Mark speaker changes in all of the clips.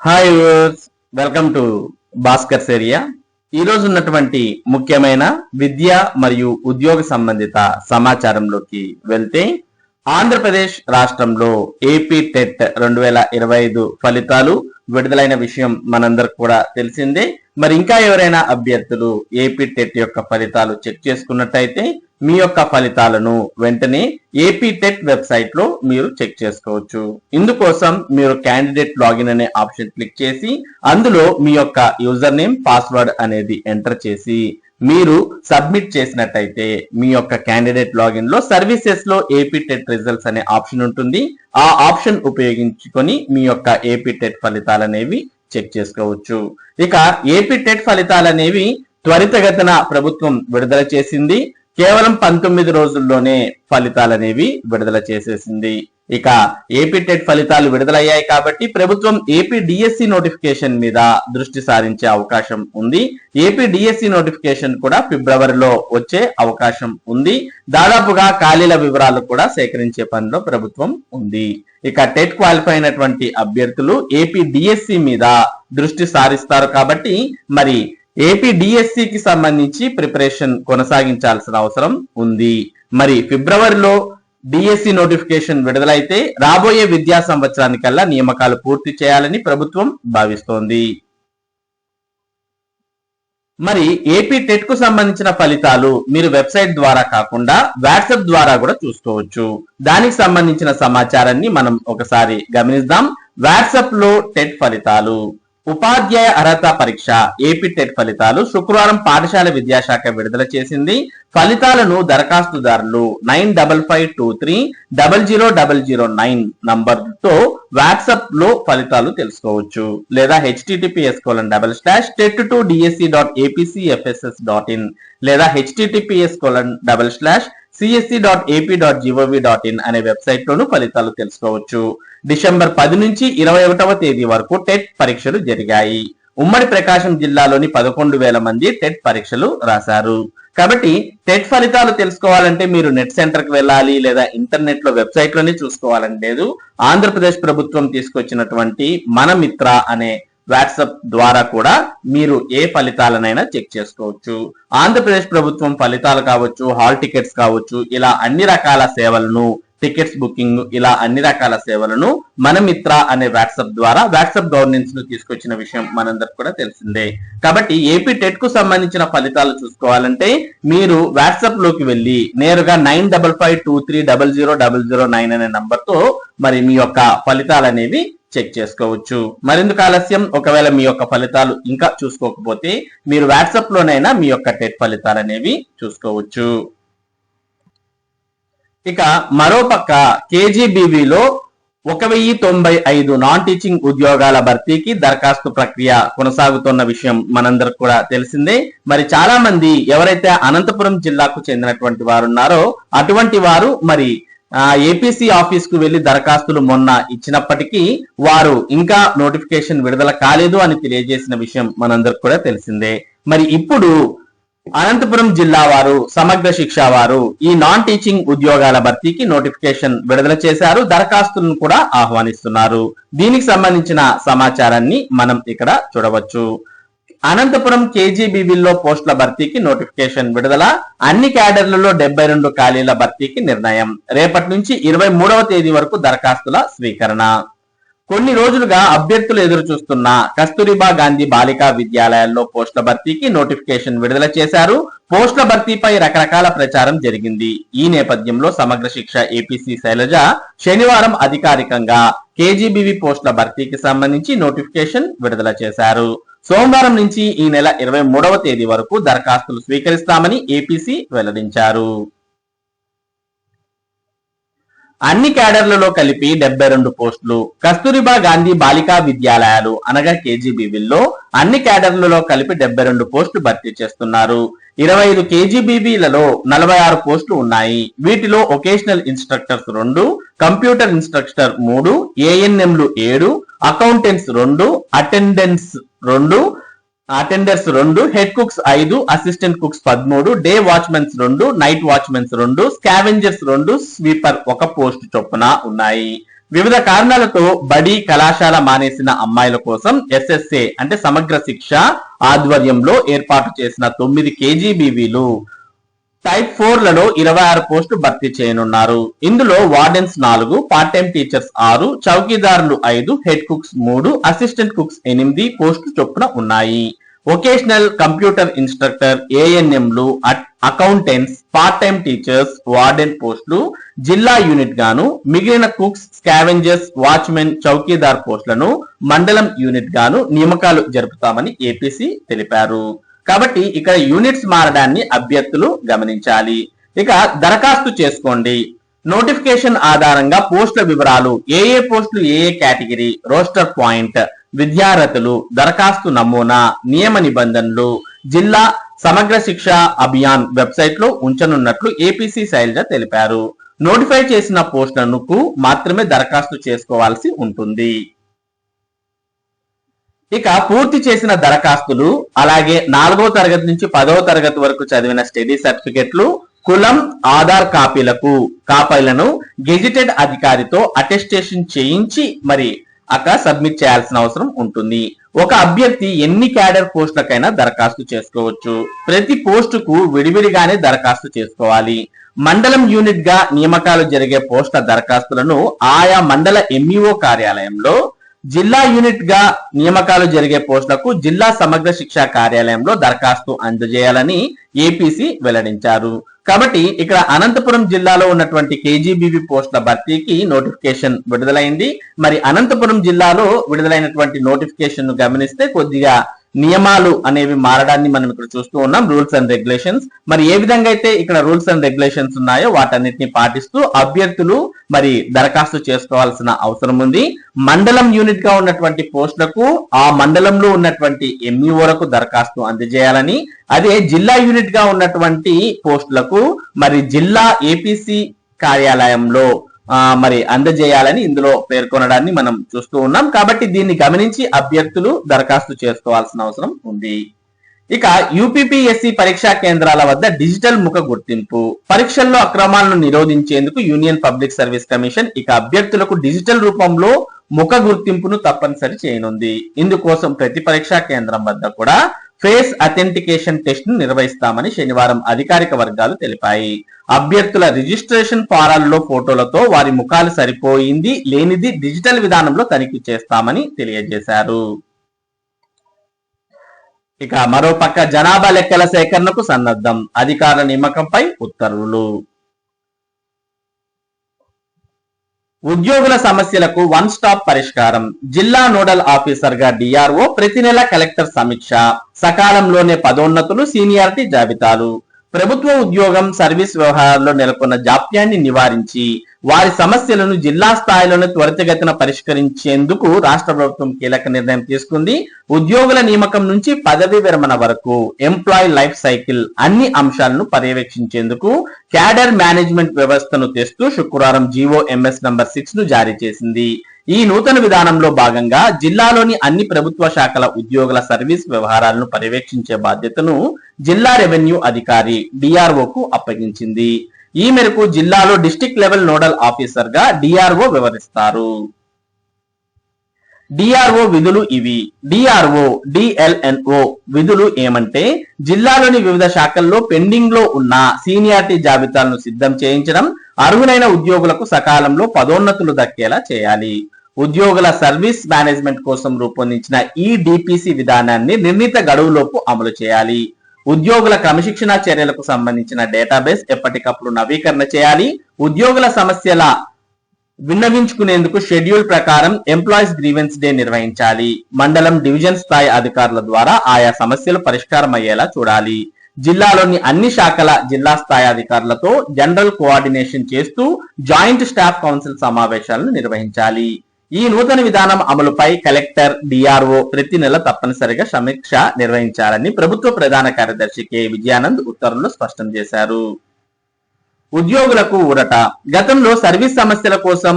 Speaker 1: Hi welcome to Bhaskar's area ఈ రోజు ఉన్నటువంటి ముఖ్యమైన విద్య మరియు ఉద్యోగ సంబంధిత సమాచారంలోకి వెళ్తే ఆంధ్రప్రదేశ్ రాష్ట్రంలో ఏపీ టెట్ రెండు వేల ఇరవై ఐదు ఫలితాలు విడుదలైన విషయం మనందరికి కూడా తెలిసిందే. మరి ఇంకా ఎవరైనా అభ్యర్థులు ఏపీ టెట్ యొక్క ఫలితాలు చెక్ చేసుకున్నట్టయితే మీ యొక్క ఫలితాలను వెంటనే ఏపీ టెట్ వెబ్సైట్లో మీరు చెక్ చేసుకోవచ్చు. ఇందుకోసం మీరు క్యాండిడేట్ లాగిన్ అనే ఆప్షన్ క్లిక్ చేసి అందులో మీ యొక్క యూజర్ నేమ్ పాస్వర్డ్ అనేది ఎంటర్ చేసి మీరు సబ్మిట్ చేసినట్టయితే మీ యొక్క క్యాండిడేట్ లాగిన్లో సర్వీసెస్లో ఏపీ టెట్ రిజల్ట్స్ అనే ఆప్షన్ ఉంటుంది. ఆ ఆప్షన్ ఉపయోగించుకొని మీ యొక్క ఏపీ టెట్ ఫలితాలు అనేవి చెక్ చేసుకోవచ్చు. ఇక ఏపీ టెట్ ఫలితాలు అనేవి త్వరితగతిన ప్రభుత్వం విడుదల చేసింది. కేవలం పంతొమ్మిది రోజుల్లోనే ఫలితాలనేవి విడుదల చేసేసింది. ఇక ఏపీ టెట్ ఫలితాలు విడుదలయ్యాయి కాబట్టి ప్రభుత్వం ఏపీ డిఎస్సి నోటిఫికేషన్ మీద దృష్టి సారించే అవకాశం ఉంది. ఏపీ డిఎస్సి నోటిఫికేషన్ కూడా ఫిబ్రవరిలో వచ్చే అవకాశం ఉంది. దాదాపుగా ఖాళీల వివరాలు కూడా సేకరించే పనిలో ప్రభుత్వం ఉంది. ఇక టెట్ క్వాలిఫై అయినటువంటి అభ్యర్థులు ఏపీ డిఎస్సి మీద దృష్టి సారిస్తారు కాబట్టి మరి ఏపీ డిఎస్సికి సంబంధించి ప్రిపరేషన్ కొనసాగించాల్సిన అవసరం ఉంది. మరి ఫిబ్రవరిలో డిఎస్సి నోటిఫికేషన్ విడుదలైతే రాబోయే విద్యా సంవత్సరానికల్లా నియామకాలు పూర్తి చేయాలని ప్రభుత్వం భావిస్తోంది. మరి ఏపీ టెట్కు సంబంధించిన ఫలితాలు మీరు వెబ్సైట్ ద్వారా కాకుండా వాట్సాప్ ద్వారా కూడా చూసుకోవచ్చు. దానికి సంబంధించిన సమాచారాన్ని మనం ఒకసారి గమనిద్దాం. వాట్సాప్లో టెట్ ఫలితాలు. ఉపాధ్యాయ అర్హత పరీక్ష ఏపీ టెట్ ఫలితాలు శుక్రవారం పాఠశాల విద్యాశాఖ విడుదల చేసింది. ఫలితాలను దరఖాస్తుదారులు nine double five two three double zero double zero nine నంబర్తో వాట్సాప్లో ఫలితాలు తెలుసుకోవచ్చు. లేదా HTTPS colon double slash TET to DSC dot APCFSS dot in లేదా HTTPS colon double slash CSC dot AP dot GOV dot in అనే website లోను ఫలితాలు తెలుసుకోవచ్చు. డిసెంబర్ పది నుంచి ఇరవై ఒకటవ తేదీ వరకు టెట్ పరీక్షలు జరిగాయి. ఉమ్మడి ప్రకాశం జిల్లాలోని పదకొండు వేల మంది టెట్ పరీక్షలు రాశారు. కాబట్టి టెట్ ఫలితాలు తెలుసుకోవాలంటే మీరు నెట్ సెంటర్కి వెళ్ళాలి లేదా ఇంటర్నెట్లో వెబ్సైట్లోనే చూసుకోవాలని లేదు. ఆంధ్రప్రదేశ్ ప్రభుత్వం తీసుకొచ్చినటువంటి మన మిత్ర అనే వాట్సాప్ ద్వారా కూడా మీరు ఏ ఫలితాలనైనా చెక్ చేసుకోవచ్చు. ఆంధ్రప్రదేశ్ ప్రభుత్వం ఫలితాలు కావచ్చు హాల్ టికెట్స్ కావచ్చు ఇలా అన్ని రకాల సేవలను టికెట్స్ బుకింగ్ ఇలా అన్ని రకాల సేవలను మన మిత్ర అనే వాట్సాప్ ద్వారా వాట్సాప్ గవర్నెన్స్ను తీసుకొచ్చిన విషయం మనందరికి కూడా తెలిసిందే. కాబట్టి ఏపీ టెట్కు సంబంధించిన ఫలితాలు చూసుకోవాలంటే మీరు వాట్సాప్లోకి వెళ్ళి నేరుగా nine double five two three double zero double zero nine అనే నంబర్తో మరి మీ యొక్క ఫలితాలు అనేవి చెక్ చేసుకోవచ్చు. మరెందుకు ఆలస్యం ఒకవేళ మీ యొక్క ఫలితాలు ఇంకా చూసుకోకపోతే మీరు వాట్సాప్ లోనైనా మీ యొక్క టెట్ ఫలితాలు అనేవి చూసుకోవచ్చు. ఇక మరోపక్క కేజీబీవీలో ఒక వెయ్యి తొంభై ఐదు నాన్ టీచింగ్ ఉద్యోగాల భర్తీకి దరఖాస్తు ప్రక్రియ కొనసాగుతున్న విషయం మనందరికి కూడా తెలిసిందే. మరి చాలా మంది ఎవరైతే అనంతపురం జిల్లాకు చెందినటువంటి వారు ఉన్నారో అటువంటి వారు మరి ఏపీసీ ఆఫీస్కు వెళ్ళి దరఖాస్తులు మొన్న ఇచ్చినప్పటికీ వారు ఇంకా నోటిఫికేషన్ విడుదల కాలేదు అని తెలియజేసిన విషయం మనందరికి కూడా తెలిసిందే. మరి ఇప్పుడు అనంతపురం జిల్లా వారు సమగ్ర శిక్ష వారు ఈ నాన్ టీచింగ్ ఉద్యోగాల భర్తీకి నోటిఫికేషన్ విడుదల చేశారు దరఖాస్తులను కూడా ఆహ్వానిస్తున్నారు. దీనికి సంబంధించిన సమాచారాన్ని మనం ఇక్కడ చూడవచ్చు. అనంతపురం కేజీబీబీలో పోస్టుల భర్తీకి నోటిఫికేషన్ విడుదల అన్ని క్యాడర్లలో డెబ్బై రెండు ఖాళీల భర్తీకి నిర్ణయం. రేపటి నుంచి ఇరవై మూడవ తేదీ వరకు దరఖాస్తుల స్వీకరణ. కొన్ని రోజులుగా అభ్యర్థులు ఎదురు చూస్తున్న కస్తూరిబా గాంధీ బాలికా విద్యాలయాల్లో పోస్టుల భర్తీకి నోటిఫికేషన్ విడుదల చేశారు. పోస్టుల భర్తీపై రకరకాల ప్రచారం జరిగింది. ఈ నేపథ్యంలో సమగ్ర శిక్ష ఏపీసీ శైలజ శనివారం అధికారికంగా కేజీబీవీ పోస్టుల భర్తీకి సంబంధించి నోటిఫికేషన్ విడుదల చేశారు. సోమవారం నుంచి ఈ నెల ఇరవై మూడవ తేదీ వరకు దరఖాస్తులు స్వీకరిస్తామని ఏపీసీ వెల్లడించారు. అన్ని క్యాడర్లలో కలిపి డెబ్బై రెండు పోస్టులు కస్తూరిబా గాంధీ బాలికా విద్యాలయాలు అనగా కేజీబీబీల్లో అన్ని క్యాడర్లలో కలిపి డెబ్బై రెండు పోస్టులు భర్తీ చేస్తున్నారు. ఇరవై ఐదు కేజీబీబీలలో నలభై ఆరు పోస్టులు ఉన్నాయి. వీటిలో ఒకేషనల్ ఇన్స్ట్రక్టర్స్ రెండు కంప్యూటర్ ఇన్స్ట్రక్టర్ మూడు ఏఎన్ఎంలు ఏడు అకౌంటెంట్స్ రెండు అటెండెన్స్ రెండు అటెండర్స్ రెండు హెడ్ కుక్స్ ఐదు అసిస్టెంట్ కుక్స్ పదమూడు డే వాచ్మెన్స్ రెండు నైట్ వాచ్మెన్స్ రెండు స్కావెంజర్స్ రెండు స్వీపర్ ఒక పోస్ట్ చొప్పున ఉన్నాయి. వివిధ కారణాలతో బడి కళాశాల మానేసిన అమ్మాయిల కోసం ఎస్ఎస్ఏ అంటే సమగ్ర శిక్ష ఆధ్వర్యంలో ఏర్పాటు చేసిన తొమ్మిది కేజీబీవీలు. టైప్ ఫోర్లలో ఇరవై ఆరు పోస్టులు భర్తీ చేయనున్నారు. ఇందులో వార్డెన్స్ నాలుగు పార్ట్ టైం టీచర్స్ ఆరు చౌకీదారులు ఐదు హెడ్ కుక్స్ మూడు అసిస్టెంట్ కుక్స్ ఎనిమిది పోస్టులు చొప్పున ఉన్నాయి. వొకేషనల్ కంప్యూటర్ ఇన్స్ట్రక్టర్ ఏఎన్ఎంలు accountants part time teachers warden పోస్టులు జిల్లా యూనిట్ గాను మిగిలిన కుక్స్ స్కావెంజర్స్ వాచ్మెన్ చౌకీదార్ పోస్టులను మండలం యూనిట్ గాను నియామకాలు జరుపుతామని ఏపీసీ తెలిపారు. కాబట్టి ఇక్కడ యూనిట్స్ మారడాన్ని అభ్యర్థులు గమనించాలి. ఇక దరఖాస్తు చేసుకోండి. నోటిఫికేషన్ ఆధారంగా పోస్టుల వివరాలు ఏ ఏ పోస్టులు ఏ ఏ కేటగిరీ రోస్టర్ పాయింట్ విద్యార్థులు దరఖాస్తు నమూనా నియమ నిబంధనలు జిల్లా సమగ్ర శిక్ష అభియాన్ వెబ్సైట్లో ఉంచనున్నట్లు ఏపీసీ శైలజ తెలిపారు. నోటిఫై చేసిన పోస్టులకు మాత్రమే దరఖాస్తు చేసుకోవాల్సి ఉంటుంది. ఇక పూర్తి చేసిన దరఖాస్తులు అలాగే నాలుగో తరగతి నుంచి పదవ తరగతి వరకు చదివిన స్టడీ సర్టిఫికెట్లు కులం ఆధార్ కాపీలకు కాపీలను గెజిటెడ్ అధికారితో అటెస్టేషన్ చేయించి మరి అక్కడ సబ్మిట్ చేయాల్సిన అవసరం ఉంటుంది. ఒక అభ్యర్థి ఎన్ని క్యాడర్ పోస్టులకైనా దరఖాస్తు చేసుకోవచ్చు. ప్రతి పోస్టుకు విడివిడిగానే దరఖాస్తు చేసుకోవాలి. మండలం యూనిట్గా నియామకాలు జరిగే పోస్టుల దరఖాస్తులను ఆయా మండల ఎంఈఓ కార్యాలయంలో జిల్లా యూనిట్గా నియామకాలు జరిగే పోస్టులకు జిల్లా సమగ్ర శిక్షా కార్యాలయంలో దరఖాస్తు అందజేయాలని ఏపీసీ వెల్లడించారు. కాబట్టి ఇక్కడ అనంతపురం జిల్లాలో ఉన్నటువంటి కేజీబీబీ పోస్టుల భర్తీకి నోటిఫికేషన్ విడుదలైంది. మరి అనంతపురం జిల్లాలో విడుదలైనటువంటి నోటిఫికేషన్ను గమనిస్తే కొద్దిగా నియమాలు అనేవి మారడాన్ని మనం ఇక్కడ చూస్తూ ఉన్నాం రూల్స్ అండ్ రెగ్యులేషన్స్ మరి ఏ విధంగా అయితే ఇక్కడ రూల్స్ అండ్ రెగ్యులేషన్స్ ఉన్నాయో వాటన్నిటిని పాటిస్తూ అభ్యర్థులు మరి దరఖాస్తు చేసుకోవాల్సిన అవసరం ఉంది. మండలం యూనిట్గా ఉన్నటువంటి పోస్టులకు ఆ మండలంలో ఉన్నటువంటి ఎంఈఓలకు దరఖాస్తు అందజేయాలని అదే జిల్లా యూనిట్గా ఉన్నటువంటి పోస్టులకు మరి జిల్లా ఏపీసీ కార్యాలయంలో మరి అందజేయాలని ఇందులో పేర్కొనడాన్ని మనం చూస్తూ ఉన్నాం. కాబట్టి దీన్ని గమనించి అభ్యర్థులు దరఖాస్తు చేసుకోవాల్సిన అవసరం ఉంది. ఇక యూపీపీఎస్సీ పరీక్షా కేంద్రాల వద్ద డిజిటల్ ముఖ గుర్తింపు. పరీక్షల్లో అక్రమాలను నిరోధించేందుకు యూనియన్ పబ్లిక్ సర్వీస్ కమిషన్ ఇక అభ్యర్థులకు డిజిటల్ రూపంలో ముఖ గుర్తింపును తప్పనిసరి చేయనుంది. ఇందుకోసం ప్రతి పరీక్షా కేంద్రం వద్ద కూడా ఫేస్ అథెంటికేషన్ టెస్ట్ను నిర్వహిస్తామని శనివారం అధికారిక వర్గాలు తెలిపాయి. అభ్యర్థుల రిజిస్ట్రేషన్ ఫారాల్లో ఫోటోలతో వారి ముఖాలు సరిపోయింది లేనిది డిజిటల్ విధానంలో తనిఖీ చేస్తామని తెలియజేశారు. ఇక మరోపక్క జనాభా లెక్కల సేకరణకు సన్నద్ధం. అధికారుల నిమ్మకంపై ఉత్తర్వులు. ఉద్యోగుల సమస్యలకు వన్ స్టాప్ పరిష్కారం. జిల్లా నోడల్ ఆఫీసర్గా డిఆర్ఓ ప్రతి నెల కలెక్టర్ సమీక్ష. సకాలంలోనే పదోన్నతులు సీనియారిటీ జాబితాలు. ప్రభుత్వ ఉద్యోగం సర్వీస్ వ్యవహారాల్లో నెలకొన్న జాప్యాన్ని నివారించి వారి సమస్యలను జిల్లా స్థాయిలోనే త్వరితగతిన పరిష్కరించేందుకు రాష్ట్ర ప్రభుత్వం కీలక నిర్ణయం తీసుకుంది. ఉద్యోగుల నియామకం నుంచి పదవి విరమణ వరకు ఎంప్లాయీ లైఫ్ సైకిల్ అన్ని అంశాలను పర్యవేక్షించేందుకు క్యాడర్ మేనేజ్మెంట్ వ్యవస్థను తెస్తూ శుక్రవారం జీవో ఎంఎస్ నంబర్ సిక్స్ను జారీ చేసింది. ఈ నూతన విధానంలో భాగంగా జిల్లాలోని అన్ని ప్రభుత్వ శాఖల ఉద్యోగుల సర్వీస్ వ్యవహారాలను పర్యవేక్షించే బాధ్యతను జిల్లా రెవెన్యూ అధికారి డిఆర్ఓకు అప్పగించింది. ఈ మేరకు జిల్లాలో డిస్టిక్ లెవెల్ నోడల్ ఆఫీసర్గా డిఆర్ఓ వివరిస్తారు డిఆర్ఓ విధులు ఇవి. డిఆర్ఓ డిఎల్ఎన్ఓ విధులు ఏమంటే జిల్లాలోని వివిధ శాఖల్లో పెండింగ్లో ఉన్న సీనియారిటీ జాబితాలను సిద్ధం చేయించడం అర్హులైన ఉద్యోగులకు సకాలంలో పదోన్నతులు దక్కేలా చేయాలి. ఉద్యోగుల సర్వీస్ మేనేజ్మెంట్ కోసం రూపొందించిన ఈ డిపిసి విధానాన్ని నిర్ణీత గడువులోపు అమలు చేయాలి. ఉద్యోగుల క్రమశిక్షణ చర్యలకు సంబంధించిన డేటాబేస్ ఎప్పటికప్పుడు నవీకరణ చేయాలి. ఉద్యోగుల సమస్యల విన్నవించుకునేందుకు షెడ్యూల్ ప్రకారం ఎంప్లాయీస్ గ్రీవెన్స్ డే నిర్వహించాలి. మండలం డివిజన్ స్థాయి అధికారుల ద్వారా ఆయా సమస్యలు పరిష్కారం అయ్యేలా చూడాలి. జిల్లాలోని అన్ని శాఖల జిల్లా స్థాయి అధికారులతో జనరల్ కోఆర్డినేషన్ చేస్తూ జాయింట్ స్టాఫ్ కౌన్సిల్ సమావేశాలను నిర్వహించాలి. ఈ నూతన విధానం అమలుపై కలెక్టర్ డిఆర్ఓ ప్రతి నెల తప్పనిసరిగా సమీక్ష నిర్వహించాలని ప్రభుత్వ ప్రధాన కార్యదర్శి కె. విజయానంద్ ఉత్తర్వులు స్పష్టం చేశారు. ఉద్యోగులకు ఊరట. గతంలో సర్వీస్ సమస్యల కోసం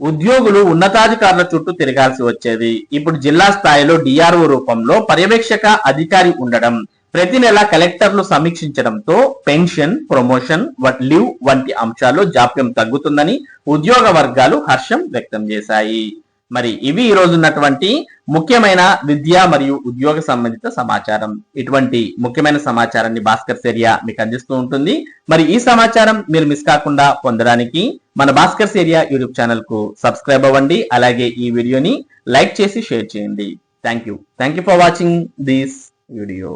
Speaker 1: ఉద్యోగులు ఉన్నతాధికారుల చుట్టూ తిరగాల్సి వచ్చేది. ఇప్పుడు జిల్లా స్థాయిలో డిఆర్ఓ రూపంలో పర్యవేక్షక అధికారి ఉండడం ప్రతి నెల కలెక్టర్లు సమీక్షించడంతో పెన్షన్ ప్రమోషన్ వట్ లీవ్ వంటి అంశాల్లో జాప్యం తగ్గుతుందని ఉద్యోగ వర్గాలు హర్షం వ్యక్తం చేశాయి. మరి ఇవి ఈ రోజు ఉన్నటువంటి ముఖ్యమైన విద్య మరియు ఉద్యోగ సంబంధిత సమాచారం. ఇటువంటి ముఖ్యమైన సమాచారాన్ని భాస్కర్ ఏరియా మీకు అందిస్తూ ఉంటుంది. మరి ఈ సమాచారం మీరు మిస్ కాకుండా పొందడానికి మన భాస్కర్ ఏరియా యూట్యూబ్ ఛానల్కు సబ్స్క్రైబ్ అవ్వండి. అలాగే ఈ వీడియోని లైక్ చేసి షేర్ చేయండి. Thank you thank you for watching this video.